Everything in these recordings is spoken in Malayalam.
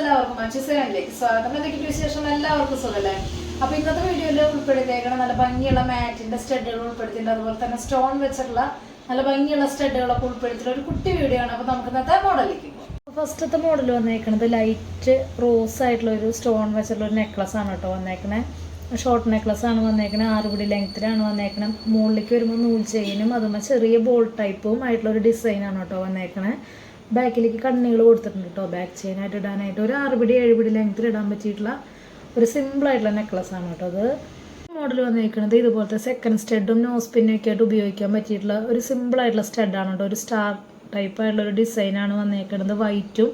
എല്ലാവർക്കും മച്ചുസേനയിലേക്ക് സ്വാഗതം എന്തൊക്കെയാണ് വിശേഷം? എല്ലാവർക്കും സുഖമല്ലേ അപ്പൊ ഇന്നത്തെ വീഡിയോയിൽ ഉൾപ്പെടുത്തിയേക്കണ നല്ല ഭംഗിയുള്ള മാറ്റിന്റെ സ്റ്റഡുകൾ ഉൾപ്പെടുത്തിയിട്ടുണ്ട്. അതുപോലെ തന്നെ സ്റ്റോൺ വെച്ചിട്ടുള്ള നല്ല ഭംഗിയുള്ള സ്റ്റഡുകളൊക്കെ ഉൾപ്പെടുത്തിയിട്ടുള്ള ഒരു കുട്ടി വീഡിയോ ആണ്. അപ്പൊ നമുക്ക് ഇന്നത്തെ മോഡലിലേക്ക് ഫസ്റ്റത്തെ മോഡൽ വന്നേക്കണത് ലൈറ്റ് റോസ് ആയിട്ടുള്ള ഒരു സ്റ്റോൺ വെച്ചിട്ടുള്ള ഒരു നെക്ലസ് ആണ് കേട്ടോ വന്നേക്കണേ. ഷോർട്ട് നെക്ലസ് ആണ് വന്നേക്കണത് ആറുപടി ലെങ്ത്തിലാണ് വന്നേക്കണത് മുകളിലേക്ക് വരുമ്പോൾ നൂൽ ചെയിനും അതുമ്പോൾ ചെറിയ ബോൾ ടൈപ്പും ആയിട്ടുള്ള ഒരു ഡിസൈനാണ് കേട്ടോ വന്നേക്കണേ. ബാക്കിലേക്ക് കണ്ണികൾ കൊടുത്തിട്ടുണ്ട് കേട്ടോ. ബാക്ക് ചെയിൻ ആയിട്ട് ഇടാനായിട്ട്. ഒരു ആറുപിടി ഏഴുപിടി ലെങ്ത്തിൽ ഇടാൻ പറ്റിയിട്ടുള്ള ഒരു സിമ്പിൾ ആയിട്ടുള്ള നെക്ലസ് ആണ് കേട്ടോ അത്. മോഡൽ വന്നിരിക്കുന്നത് ഇതുപോലത്തെ സെക്കൻഡ് സ്റ്റെഡും നോസ് പിന്നും ഒക്കെ ആയിട്ട് ഉപയോഗിക്കാൻ പറ്റിയിട്ടുള്ള ഒരു സിമ്പിൾ ആയിട്ടുള്ള ആണ് കേട്ടോ. ഒരു സ്റ്റാർ ടൈപ്പ് ആയിട്ടുള്ള ഒരു ഡിസൈനാണ് വന്നേക്കുന്നത് വൈറ്റും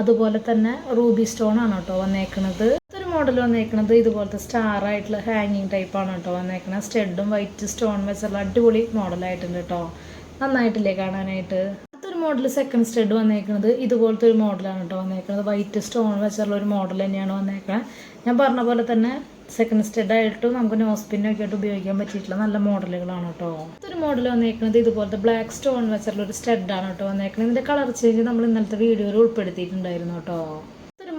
അതുപോലെ തന്നെ റൂബി സ്റ്റോൺ ആണ് കേട്ടോ വന്നേക്കുന്നത് ഒരു മോഡൽ വന്നേക്കുന്നത് ഇതുപോലത്തെ സ്റ്റാർ ആയിട്ടുള്ള ഹാങ്ങിങ് ടൈപ്പ് ആണ് കേട്ടോ വന്നേക്കുന്നത് സ്റ്റെഡും വൈറ്റ് സ്റ്റോൺ വെച്ചുള്ള അടിപൊളി മോഡലായിട്ടുണ്ട് കേട്ടോ. നന്നായിട്ടില്ലേ കാണാനായിട്ട്? മോഡൽ സെക്കൻഡ് സ്റ്റെഡ് വന്നേക്കുന്നത് ഇതുപോലത്തെ ഒരു മോഡലാണ് കേട്ടോ വന്നേക്കുന്നത് വൈറ്റ് സ്റ്റോൺ വെച്ചുള്ള ഒരു മോഡൽ തന്നെയാണ് വന്നേക്കുന്നത് ഞാൻ പറഞ്ഞ പോലെ തന്നെ സെക്കൻഡ് സ്റ്റെഡ് ആയിട്ടും നമുക്ക് നോസ് പിന്നൊക്കെ ആയിട്ട് ഉപയോഗിക്കാൻ പറ്റിയിട്ടുള്ള നല്ല മോഡലുകളാണ് കേട്ടോ ഒരു മോഡൽ വന്നേക്കുന്നത് ഇതുപോലത്തെ ബ്ലാക്ക് സ്റ്റോൺ വെച്ചുള്ള ഒരു സ്റ്റെഡ് ആണ് കേട്ടോ വന്നേക്കുന്നത് ഇതിന്റെ കളർ ചേഞ്ച് നമ്മൾ ഇന്നലത്തെ വീഡിയോയിൽ ഉൾപ്പെടുത്തിയിട്ടുണ്ടായിരുന്നു കേട്ടോ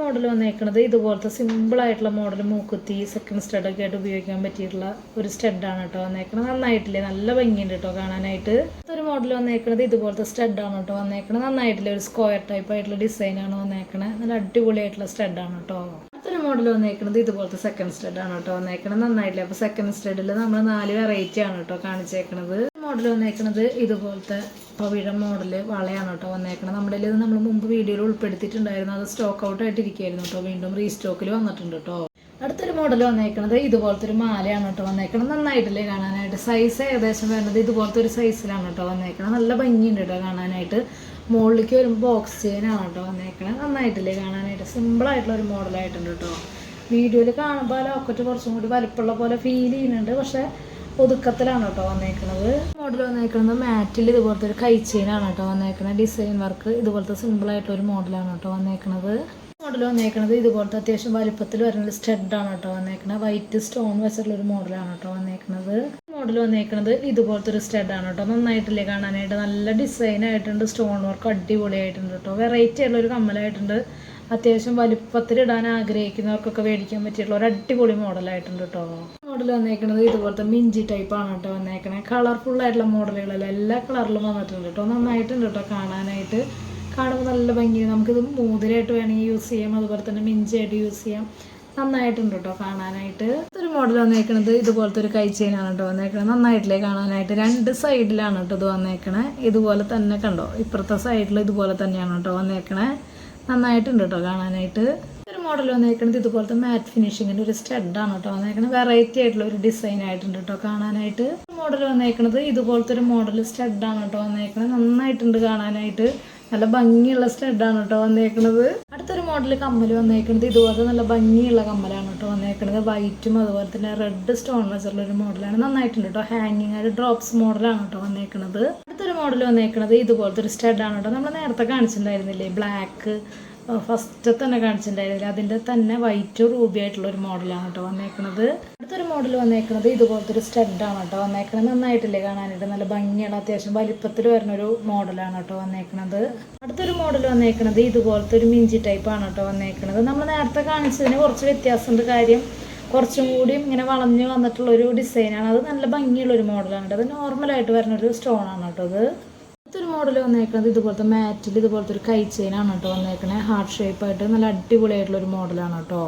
മോഡൽ വന്നേക്കുന്നത് ഇതുപോലത്തെ സിമ്പിൾ ആയിട്ടുള്ള മോഡൽ മൂക്കുത്തി സെക്കൻഡ് സ്റ്റഡൊക്കെ ആയിട്ട് ഉപയോഗിക്കാൻ പറ്റിയിട്ടുള്ള ഒരു സ്റ്റഡാണ് കേട്ടോ വന്നേക്കുന്നത് നന്നായിട്ടില്ലേ? നല്ല ഭംഗിയുണ്ട് കേട്ടോ കാണാനായിട്ട്. ഒരു മോഡൽ വന്നേക്കുന്നത് ഇതുപോലത്തെ സ്റ്റഡാണ് കേട്ടോ വന്നേക്കുന്നത് നന്നായിട്ടില്ലേ? ഒരു സ്ക്വയർ ടൈപ്പ് ആയിട്ടുള്ള ഡിസൈനാണ് വന്നേക്കുന്നത് നല്ല അടിപൊളിയായിട്ടുള്ള സ്റ്റഡാണ് കേട്ടോ. അടുത്തൊരു മോഡൽ വന്നേക്കുന്നത് ഇതുപോലത്തെ സെക്കൻഡ് സ്റ്റെഡാണ് കേട്ടോ വന്നേക്കുന്നത് നന്നായിട്ടില്ല? അപ്പോൾ സെക്കൻഡ് സ്റ്റെഡിൽ നമ്മൾ നാല് വെറൈറ്റി ആണ് കേട്ടോ കാണിച്ചേക്കുന്നത് മോഡൽ വന്നേക്കുന്നത് ഇതുപോലത്തെ പവിഴ മോഡൽ വളയാണ് കേട്ടോ വന്നേക്കുന്നത് നമ്മുടെ ഇത് നമ്മൾ മുമ്പ് വീഡിയോയിൽ ഉൾപ്പെടുത്തിയിട്ടുണ്ടായിരുന്നു. അത് സ്റ്റോക്ക് ഔട്ട് ആയിട്ടിരിക്കുകയായിരുന്നു കേട്ടോ. വീണ്ടും റീസ്റ്റോക്കിൽ വന്നിട്ടുണ്ട് കേട്ടോ. അടുത്തൊരു മോഡൽ വന്നേക്കുന്നത് ഇതുപോലത്തെ ഒരു മാലയാണ് കേട്ടോ വന്നേക്കുന്നത് നന്നായിട്ടില്ലേ കാണാനായിട്ട്. സൈസ് ഏകദേശം വരുന്നത് ഇതുപോലത്തെ ഒരു സൈസിലാണ് കേട്ടോ വന്നേക്കുന്നത് നല്ല ഭംഗിയുണ്ട് കേട്ടോ കാണാനായിട്ട്. മുകളിലേക്ക് വരുമ്പോൾ ബോക്സ് ചെയിനാണ് കേട്ടോ വന്നേക്കണം നന്നായിട്ടില്ലേ കാണാനായിട്ട്. സിമ്പിളായിട്ടുള്ള ഒരു മോഡലായിട്ടുണ്ട് കേട്ടോ. വീഡിയോയിൽ കാണുമ്പോൾ ലോക്കറ്റ് കുറച്ചും കൂടി വലിപ്പമുള്ള പോലെ ഫീൽ ചെയ്യുന്നുണ്ട്. പക്ഷേ ഒതുക്കത്തിലാണ് കേട്ടോ വന്നേക്കുന്നത് മോഡൽ വന്നേക്കുന്നത് മാറ്റിൽ ഇതുപോലത്തെ ഒരു കൈ ചെയിനാണ് കേട്ടോ വന്നേക്കുന്നത് ഡിസൈൻ വർക്ക് ഇതുപോലത്തെ സിമ്പിൾ ഒരു മോഡലാണ് കേട്ടോ വന്നേക്കുന്നത് മോഡൽ വന്നേക്കുന്നത് ഇതുപോലത്തെ അത്യാവശ്യം വലിപ്പത്തിൽ വരുന്ന സ്റ്റെഡാണ് കേട്ടോ വന്നേക്കുന്നത് വൈറ്റ് സ്റ്റോൺ വെച്ചിട്ടുള്ള ഒരു മോഡലാണ് കേട്ടോ വന്നേക്കുന്നത് മോഡൽ വന്നേക്കുന്നത് ഇതുപോലത്തെ ഒരു സ്റ്റെഡാണ് കേട്ടോ. നന്നായിട്ടില്ലേ കാണാനായിട്ട്? നല്ല ഡിസൈൻ ആയിട്ടുണ്ട്. സ്റ്റോൺ വർക്ക് അടിപൊളിയായിട്ടുണ്ട് കേട്ടോ. വെറൈറ്റി ആയിട്ടുള്ള ഒരു കമ്മലായിട്ടുണ്ട്. അത്യാവശ്യം വലുപ്പത്തിൽ ഇടാൻ ആഗ്രഹിക്കുന്നവർക്കൊക്കെ മേടിക്കാൻ പറ്റിയിട്ടുള്ള ഒരു അടിപൊളി മോഡലായിട്ടുണ്ട് കേട്ടോ. മോഡൽ വന്നേക്കുന്നത് ഇതുപോലത്തെ മിഞ്ചി ടൈപ്പ് ആണ് കേട്ടോ വന്നേക്കണേ. കളർഫുൾ ആയിട്ടുള്ള മോഡലുകളല്ല എല്ലാ കളറിലും വന്നിട്ടുണ്ട് കേട്ടോ നന്നായിട്ടുണ്ട് കേട്ടോ കാണാനായിട്ട്. കാണുമ്പോൾ നല്ല ഭംഗിയാണ് നമുക്കിത് മോതിരമായിട്ട് വേണമെങ്കിൽ യൂസ് ചെയ്യാം. അതുപോലെ തന്നെ മിഞ്ചി ആയിട്ട് യൂസ് ചെയ്യാം. നന്നായിട്ടുണ്ട് കേട്ടോ കാണാനായിട്ട്. ഒരു മോഡൽ വന്നേക്കണത് ഇതുപോലത്തെ ഒരു കൈ ചെയിനാണ് കേട്ടോ വന്നേക്കണത് നന്നായിട്ടില്ലേ കാണാനായിട്ട്? രണ്ട് സൈഡിലാണ് കേട്ടോ ഇത് വന്നേക്കണേ. ഇതുപോലെ തന്നെ കണ്ടോ? ഇപ്പുറത്തെ സൈഡിൽ ഇതുപോലെ തന്നെയാണ് കേട്ടോ വന്നേക്കണേ. നന്നായിട്ടുണ്ട് കേട്ടോ കാണാനായിട്ട്. ഒരു മോഡൽ വന്നേക്കണത് ഇതുപോലത്തെ മാറ്റ് ഫിനിഷിങ്ങിന്റെ ഒരു സ്റ്റഡാണ് കേട്ടോ. വന്നേക്കണത് വെറൈറ്റി ആയിട്ടുള്ള ഒരു ഡിസൈൻ ആയിട്ടുണ്ട് കേട്ടോ കാണാനായിട്ട്. മോഡൽ വന്നേക്കണത് ഇതുപോലത്തെ ഒരു മോഡൽ സ്റ്റഡാണ് കേട്ടോ വന്നേക്കണത്. നന്നായിട്ടുണ്ട് കാണാനായിട്ട്. നല്ല ഭംഗിയുള്ള സ്റ്റഡാണ് കേട്ടോ വന്നേക്കണത്. അടുത്തൊരു മോഡൽ കമ്മൽ വന്നേക്കണത് ഇതുപോലത്തെ നല്ല ഭംഗിയുള്ള കമ്മലാണ് കേട്ടോ വന്നേക്കണത്. വൈറ്റും അതുപോലെ തന്നെ റെഡ് സ്റ്റോൺ വെച്ചുള്ള ഒരു മോഡലാണ് നന്നായിട്ടുണ്ട് കേട്ടോ. ഹാങ്ങിങ് ആയിട്ട് ഡ്രോപ്സ് മോഡലാണ് കേട്ടോ വന്നേക്കണത്. അടുത്തൊരു മോഡൽ വന്നേക്കണത് ഇതുപോലത്തെ ഒരു സ്റ്റഡാണ് കേട്ടോ. നമ്മൾ നേരത്തെ കാണിച്ചിട്ടുണ്ടായിരുന്നില്ലേ? ബ്ലാക്ക് ഫസ്റ്റ് തന്നെ കാണിച്ചിട്ടുണ്ടായിരുന്നില്ല. അതിന്റെ തന്നെ വൈറ്റ് റൂബി ആയിട്ടുള്ള ഒരു മോഡലാണ് കേട്ടോ വന്നേക്കുന്നത് അടുത്തൊരു മോഡൽ വന്നേക്കുന്നത് ഇതുപോലത്തെ ഒരു സ്റ്റഡാണ് കേട്ടോ വന്നേക്കണത്. നന്നായിട്ടില്ലേ കാണാനായിട്ട്? നല്ല ഭംഗിയാണ് അത്യാവശ്യം വലിപ്പത്തിൽ വരുന്ന ഒരു മോഡലാണ് കേട്ടോ വന്നേക്കുന്നത് അടുത്തൊരു മോഡൽ വന്നേക്കുന്നത് ഇതുപോലത്തെ ഒരു മിഞ്ചി ടൈപ്പ് ആണ് കേട്ടോ വന്നേക്കുന്നത് നമ്മൾ നേരത്തെ കാണിച്ചതിന് കുറച്ച് വ്യത്യാസമുണ്ട് കാര്യം. കുറച്ചും കൂടിയും ഇങ്ങനെ വളഞ്ഞു വന്നിട്ടുള്ള ഒരു ഡിസൈനാണ് അത് നല്ല ഭംഗിയുള്ള ഒരു മോഡലാണ് കേട്ടോ. അത് നോർമലായിട്ട് വരുന്ന ഒരു സ്റ്റോൺ ആണ് കേട്ടോ അത്. മോഡൽ വന്നേക്കുന്നത് ഇതുപോലത്തെ മാറ്റിൽ ഇതുപോലത്തെ ഒരു കൈ ചെയിനാണ് കേട്ടോ വന്നേക്കണേ. ഹാർട്ട് ഷേപ്പ് ആയിട്ട് നല്ല അടിപൊളിയായിട്ടുള്ള ഒരു മോഡലാണ് കേട്ടോ.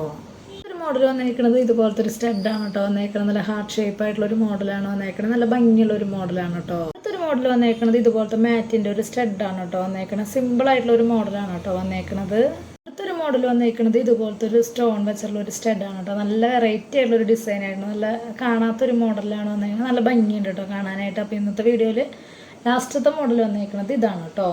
ഒരു മോഡൽ വന്നേക്കുന്നത് ഇതുപോലത്തെ ഒരു സ്റ്റഡാണ് കേട്ടോ വന്നേക്കുന്നത് നല്ല ഹാർട്ട് ഷേപ്പ് ആയിട്ടുള്ള ഒരു മോഡലാണ് വന്നേക്കുന്നത് നല്ല ഭംഗിയുള്ള ഒരു മോഡലാണ് കേട്ടോ. അടുത്തൊരു മോഡൽ വന്നേക്കുന്നത് ഇതുപോലത്തെ മാറ്റിന്റെ ഒരു സ്റ്റഡാണ് കേട്ടോ വന്നേക്കുന്നത് സിമ്പിൾ ആയിട്ടുള്ള ഒരു മോഡലാണ് കേട്ടോ വന്നേക്കുന്നത് അടുത്തൊരു മോഡൽ വന്നേക്കുന്നത് ഇതുപോലത്തെ ഒരു സ്റ്റോൺ വെച്ചുള്ള ഒരു സ്റ്റഡാണ് കേട്ടോ. നല്ല വെറൈറ്റി ആയിട്ടുള്ള ഒരു ഡിസൈൻ ആയിരുന്നു. നല്ല കാണാത്തൊരു മോഡലാണ് വന്നേക്കുന്നത് നല്ല ഭംഗിയുണ്ട് കേട്ടോ കാണാനായിട്ട്. അപ്പോൾ ഇന്നത്തെ വീഡിയോയിൽ ലാസ്റ്റത്തെ മോഡൽ വന്നേക്കുന്നത് ഇതാണ് കേട്ടോ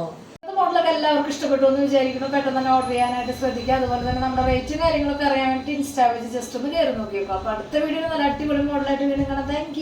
മോഡലൊക്കെ എല്ലാവർക്കും ഇഷ്ടപ്പെട്ടു എന്ന് വിചാരിക്കുന്നു. പെട്ടെന്ന് തന്നെ ഓർഡർ ചെയ്യാനായിട്ട് ശ്രദ്ധിക്കുക. അതുപോലെ തന്നെ നമ്മുടെ റേറ്റും കാര്യങ്ങളൊക്കെ അറിയാൻ വേണ്ടി ഇൻസ്റ്റാ വെച്ച് ജസ്റ്റ് ഒന്ന് കയറി നോക്കിയേക്കും. അപ്പോൾ അടുത്ത വീഡിയോ നല്ല അടിപൊളി മോഡലായിട്ട് വീണ്ടും കാണാം. താങ്ക്